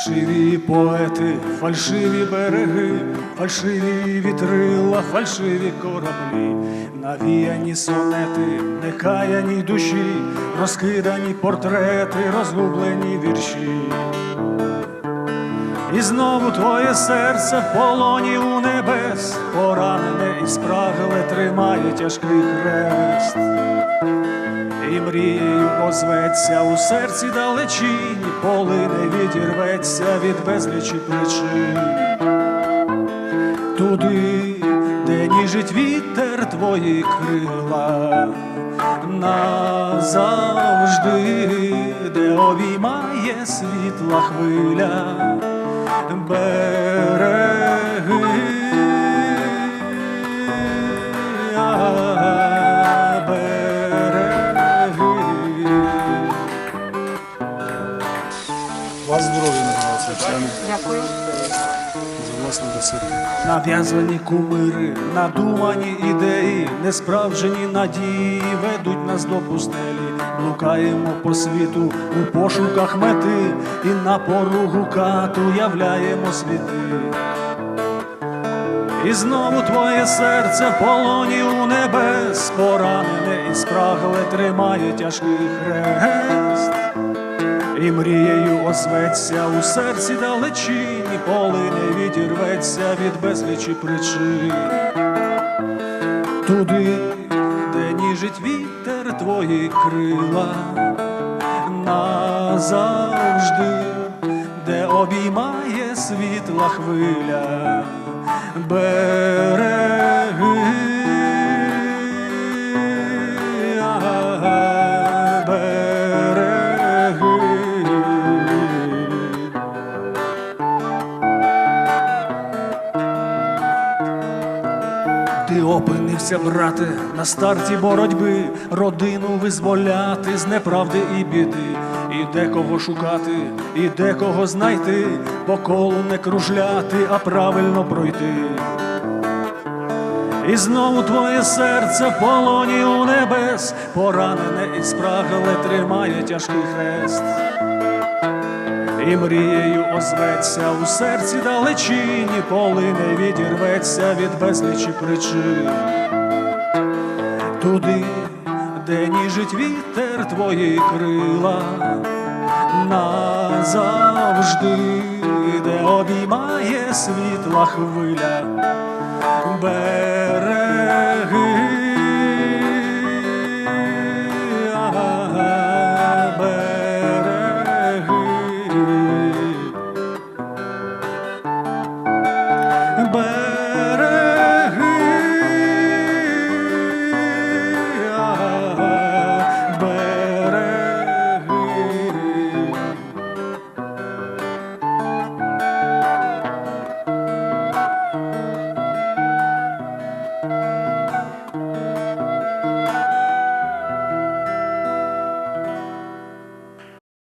Фальшиві поети, фальшиві береги, фальшиві вітрила, фальшиві кораблі, навіяні сонети, некаяні душі, розкидані портрети, розгублені вірші. І знову твоє серце в полоні у небес, поранене і спрагле тримає тяжкий хрест. І мрією озветься у серці далечині, полине відірветься від безлічі причин. Туди, де ніжить вітер твої крила, назавжди, де обіймає світла хвиля, береги. Вас здоров'я нагадався, Дякую. за власну досвід. Нав'язані кумири, надумані ідеї, несправжені надії ведуть нас до пустелі. Блукаємо по світу у пошуках мети, і на поругу кату являємо світи. І знову твоє серце в полоні у небес, поранене і спрагле тримає тяжкий хрест. І мрією озветься у серці далечині, полине відірветься від безлічі причин. Туди, де ніжить вітер твої крила, назавжди, де обіймає світла хвиля, береги. Ти опинився, брате, на старті боротьби, родину визволяти з неправди і біди, і де кого шукати, і де кого знайти, по колу не кружляти, а правильно пройти. І знову твоє серце в полоні у небес, поранене і спрагле тримає тяжкий хрест. І мрією озветься у серці далечині, полине відірветься від безлічі причин. Туди, де ніжить вітер твої крила, назавжди, де обіймає світла хвиля, береги.